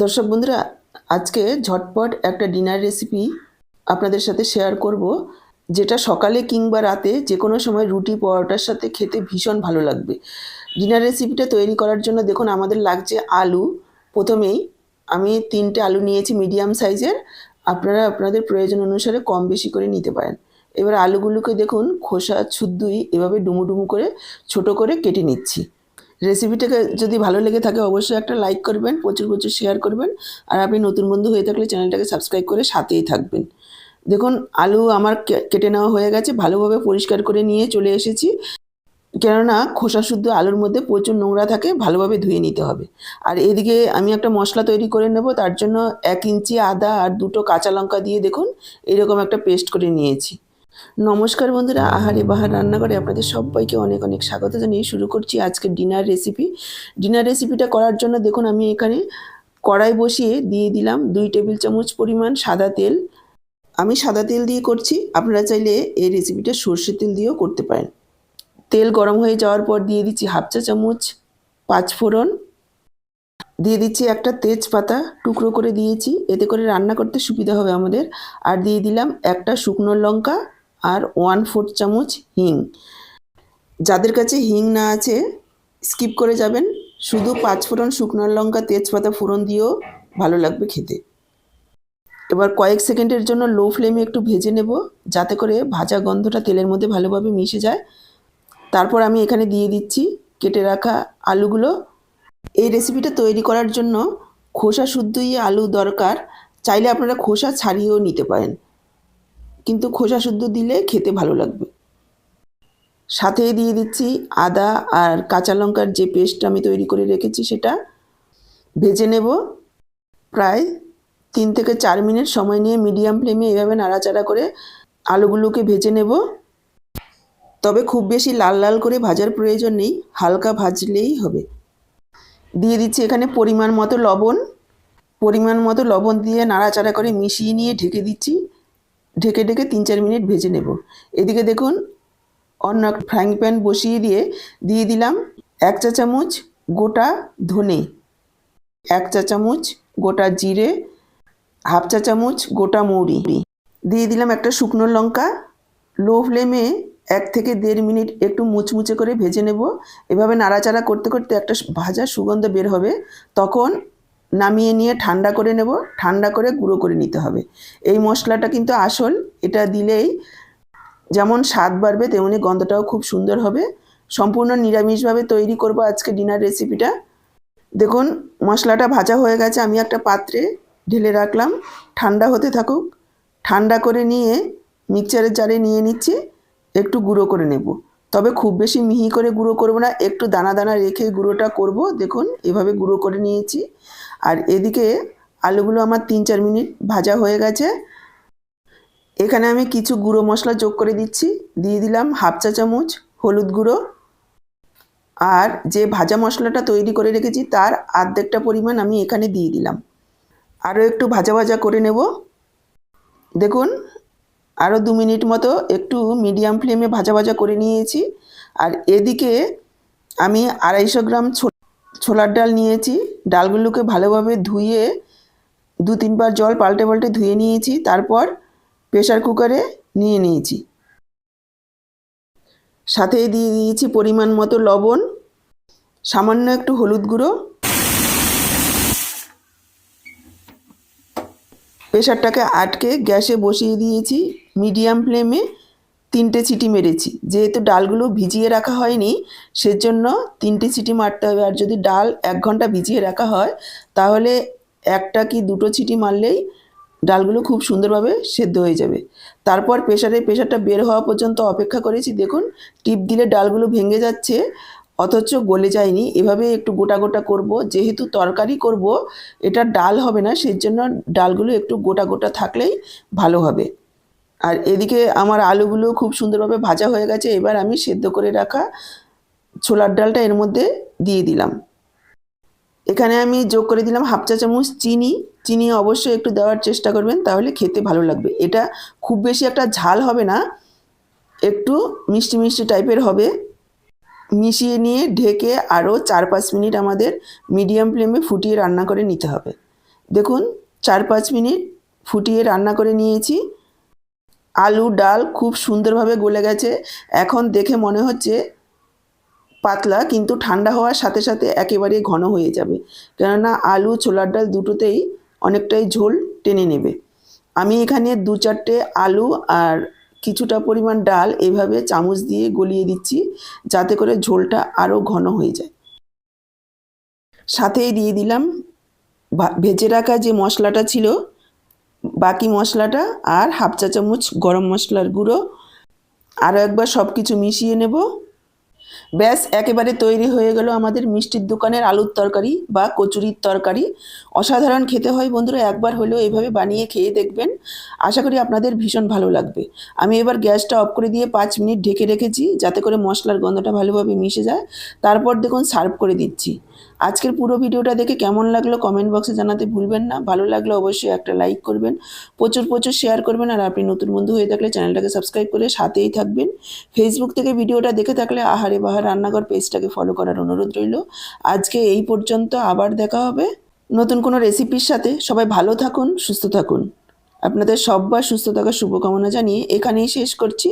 দর্শক বন্ধুরা, আজকে ঝটপট একটা ডিনার রেসিপি আপনাদের সাথে শেয়ার করব, যেটা সকালে কিংবা রাতে যে কোনো সময় রুটি পরোটার সাথে খেতে ভীষণ ভালো লাগবে। ডিনার রেসিপিটা তৈরি করার জন্য দেখুন, আমাদের লাগছে আলু। প্রথমেই আমি তিনটে আলু নিয়েছি মিডিয়াম সাইজের আপনারা আপনাদের প্রয়োজন অনুসারে কম বেশি করে নিতে পারেন। এবার আলুগুলোকে দেখুন, খোসা, ছুদ্দুই এভাবে ডুমু ডুমু করে ছোট করে কেটে নিচ্ছি। রেসিপিটাকে যদি ভালো লেগে থাকে, অবশ্যই একটা লাইক করবেন, প্রচুর প্রচুর শেয়ার করবেন। আর আপনি নতুন বন্ধু হয়ে থাকলে চ্যানেলটাকে সাবস্ক্রাইব করে সাথেই থাকবেন। দেখুন, আলু আমার কেটে নেওয়া হয়ে গেছে, ভালোভাবে পরিষ্কার করে নিয়ে চলে এসেছি। কেননা, খোসা শুদ্ধ আলুর মধ্যে প্রচুর নোংরা থাকে, ভালোভাবে ধুয়ে নিতে হবে। আর এদিকে আমি একটা মশলা তৈরি করে নেব, তার জন্য এক ইঞ্চি আদা আর দুটো কাঁচা লঙ্কা দিয়ে দেখুন, এরকম একটা পেস্ট করে নিয়েছি। নমস্কার বন্ধুরা, আহারে বাহার রান্নাঘরে আপনাদের সবাইকে অনেক অনেক স্বাগত জানিয়ে শুরু করছি আজকে ডিনার রেসিপি ডিনার রেসিপিটা করার জন্য দেখুন আমি এখানে কড়াই বসিয়ে দিয়ে দিলাম দুই টেবিল চামচ পরিমাণ সাদা তেল। আমি সাদা তেল দিয়ে করছি, আপনারা চাইলে এই রেসিপিটা সর্ষের তেল দিয়েও করতে পারেন। তেল গরম হয়ে যাওয়ার পর দিয়ে দিচ্ছি হাফ চা চামচ পাঁচ ফোড়ন। দিয়ে দিচ্ছি একটা তেজপাতা টুকরো করে দিয়েছি, এতে করে রান্না করতে সুবিধা হবে আমাদের। আর দিয়ে দিলাম একটা শুকনো লঙ্কা আর ওয়ান ফোর্থ চামচ হিং। যাদের কাছে হিং না আছে, স্কিপ করে যাবেন। শুধু পাঁচ ফোড়ন শুকনো লঙ্কা, তেজপাতা ফোড়ন দিয়েও ভালো লাগবে খেতে। এবার কয়েক সেকেন্ডের জন্য লো ফ্লেমে একটু ভেজে নেব, যাতে করে ভাজা গন্ধটা তেলের মধ্যে ভালোভাবে মিশে যায়। তারপর আমি এখানে দিয়ে দিচ্ছি কেটে রাখা আলুগুলো। এই রেসিপিটা তৈরি করার জন্য খোসা শুদ্ধই আলু দরকার। চাইলে আপনারা খোসা ছাড়িয়েও নিতে পারেন। কিন্তু খোসা শুদ্ধ দিলে খেতে ভালো লাগবে। সাথে দিয়ে দিচ্ছি আদা আর কাঁচা লঙ্কার যে পেস্ট আমি তৈরি করে রেখেছি সেটা। ভেজে নেব প্রায় তিন থেকে চার মিনিট সময় নিয়ে মিডিয়াম ফ্লেমে এভাবে নাড়াচাড়া করে আলুগুলোকে ভেজে নেব। তবে খুব বেশি লাল লাল করে ভাজার প্রয়োজন নেই, হালকা ভাজলেই হবে। দিয়ে দিচ্ছি এখানে পরিমাণ মতো লবণ। পরিমাণ মতো লবণ দিয়ে নাড়াচাড়া করে মিশিয়ে নিয়ে ঢেকে দিচ্ছি। ঢেকে ঢেকে তিন চার মিনিট ভেজে নেব। এদিকে দেখুন, অন্য একটা ফ্রাইং প্যান বসিয়ে দিয়ে দিয়ে দিলাম এক চা চামচ গোটা ধনে, এক চা চামচ গোটা জিরে, হাফ চা চামচ গোটা মৌরি। দিয়ে দিলাম একটা শুকনো লঙ্কা। লো ফ্লেমে এক থেকে দেড় মিনিট একটু মুচমুচে করে ভেজে নেব। এভাবে নাড়াচাড়া করতে করতে একটা ভাজা সুগন্ধ বের হবে। তখন নামিয়ে নিয়ে ঠান্ডা করে নেব, ঠান্ডা করে গুঁড়ো করে নিতে হবে। এই মশলাটা কিন্তু আসল, এটা দিলেই যেমন স্বাদ বাড়বে, তেমনি গন্ধটাও খুব সুন্দর হবে। সম্পূর্ণ নিরামিষভাবে তৈরি করব আজকে ডিনার রেসিপিটা। দেখুন, মশলাটা ভাজা হয়ে গেছে, আমি একটা পাত্রে ঢেলে রাখলাম। ঠান্ডা হতে থাকুক। ঠান্ডা করে নিয়ে মিক্সচারের জারে নিয়ে নিচ্ছি, একটু গুঁড়ো করে নেব। তবে খুব বেশি মিহি করে গুঁড়ো করব না, একটু দানা দানা রেখে গুঁড়োটা করব। দেখুন, এভাবে গুঁড়ো করে নিয়েছি। আর এদিকে আলুগুলো আমার তিন চার মিনিট ভাজা হয়ে গেছে। এখানে আমি কিছু গুঁড়ো মশলা যোগ করে দিচ্ছি। দিয়ে দিলাম হাফ চা চামচ হলুদ গুঁড়ো। আর যে ভাজা মশলাটা তৈরি করে রেখেছি, তার আর্ধেকটা পরিমাণ আমি এখানে দিয়ে দিলাম। আরও একটু ভাজা ভাজা করে নেব। দেখুন আরও দু মিনিট মতো একটু মিডিয়াম ফ্লেমে ভাজা ভাজা করে নিয়েছি। আর এদিকে আমি আড়াইশো গ্রাম ছোলার ডাল নিয়েছি। ডালগুলোকে ভালোভাবে ধুয়ে দু তিনবার জল পাল্টে পাল্টে ধুয়ে নিয়েছি। তারপর প্রেশার কুকারে নিয়ে নিয়েছি। সাথে দিয়ে দিয়েছি পরিমাণ মতো লবণ, সামান্য একটু হলুদ গুঁড়ো। প্রেশারটাকে আটকে গ্যাসে বসিয়ে দিয়েছি। মিডিয়াম ফ্লেমে তিনটে সিটি মেরেছি। যেহেতু ডালগুলো ভিজিয়ে রাখা হয়নি, সেজন্য তিনটে সিটি মারতে হবে। আর যদি ডাল এক ঘণ্টা ভিজিয়ে রাখা হয়, তাহলে একটা কি দুটো সিটি মারলেই ডালগুলো খুব সুন্দরভাবে সেদ্ধ হয়ে যাবে। তারপর প্রেশারে প্রেশারটা বের হওয়া পর্যন্ত অপেক্ষা করেছি। দেখুন, টিপ দিলে ডালগুলো ভেঙে যাচ্ছে, অথচ গলে যায়নি। এভাবে একটু গোটা গোটা করব। যেহেতু তরকারি করব, এটা ডাল হবে না, সেজন্য ডালগুলো একটু গোটা গোটা থাকলেই ভালো হবে। আর এদিকে আমার আলুগুলো খুব সুন্দরভাবে ভাজা হয়ে গেছে, এবার আমি সেদ্ধ করে রাখা ছোলার ডালটা এর মধ্যে দিয়ে দিলাম। এখানে আমি যোগ করে দিলাম হাফ চা চামচ চিনি চিনি অবশ্যই একটু দেওয়ার চেষ্টা করবেন তাহলে খেতে ভালো লাগবে। এটা খুব বেশি একটা ঝাল হবে না, একটু মিষ্টি মিষ্টি টাইপের হবে। মিশিয়ে নিয়ে ঢেকে আরও চার পাঁচ মিনিট আমাদের মিডিয়াম ফ্লেমে ফুটিয়ে রান্না করে নিতে হবে। দেখুন, চার পাঁচ মিনিট ফুটিয়ে রান্না করে নিয়েছি। আলু ডাল খুব সুন্দরভাবে গলে গেছে। এখন দেখে মনে হচ্ছে পাতলা, কিন্তু ঠান্ডা হওয়ার সাথে সাথে একেবারে ঘন হয়ে যাবে। কেননা আলু, ছোলার ডাল দুটোতেই অনেকটাই ঝোল টেনে নেবে। আমি এখানে দু চারটে আলু আর কিছুটা পরিমাণ ডাল এভাবে চামচ দিয়ে গলিয়ে দিচ্ছি, যাতে করে ঝোলটা আরও ঘন হয়ে যায়। সাথেই দিয়ে দিলাম ভেজে রাখা যে মশলাটা ছিল বাকি মশলাটা আর হাফ চা চামচ গরম মশলার গুঁড়ো। আরও একবার সব কিছু মিশিয়ে নেব। ব্যাস, একেবারে তৈরি হয়ে গেল আমাদের মিষ্টির দোকানের আলুর তরকারি বা কচুরির তরকারি। অসাধারণ খেতে হয় বন্ধুরা, একবার হলেও এভাবে বানিয়ে খেয়ে দেখবেন। আশা করি আপনাদের ভীষণ ভালো লাগবে। আমি এবার গ্যাসটা অফ করে দিয়ে পাঁচ মিনিট ঢেকে রেখেছি, যাতে করে মশলার গন্ধটা ভালোভাবে মিশে যায়। তারপর দেখুন, সার্ভ করে দিচ্ছি। আজকের পুরো ভিডিওটা দেখে কেমন লাগল কমেন্ট বক্সে জানাতে ভুলবেন না। ভালো লাগলে অবশ্যই একটা লাইক করবেন, প্রচুর প্রচুর শেয়ার করবেন আর আপনি নতুন বন্ধু হয়ে থাকলে চ্যানেলটাকে সাবস্ক্রাইব করে সাথেই থাকবেন। ফেসবুক থেকে ভিডিওটা দেখে থাকলে আহারে বাহার রান্নাঘর পেজটাকে ফলো করার অনুরোধ রইল। আজকে এই পর্যন্ত আবার দেখা হবে নতুন কোনো রেসিপির সাথে। সবাই ভালো থাকুন, সুস্থ থাকুন। আপনাদের সব্বার সুস্থ থাকার শুভকামনা জানিয়ে এখানেই শেষ করছি।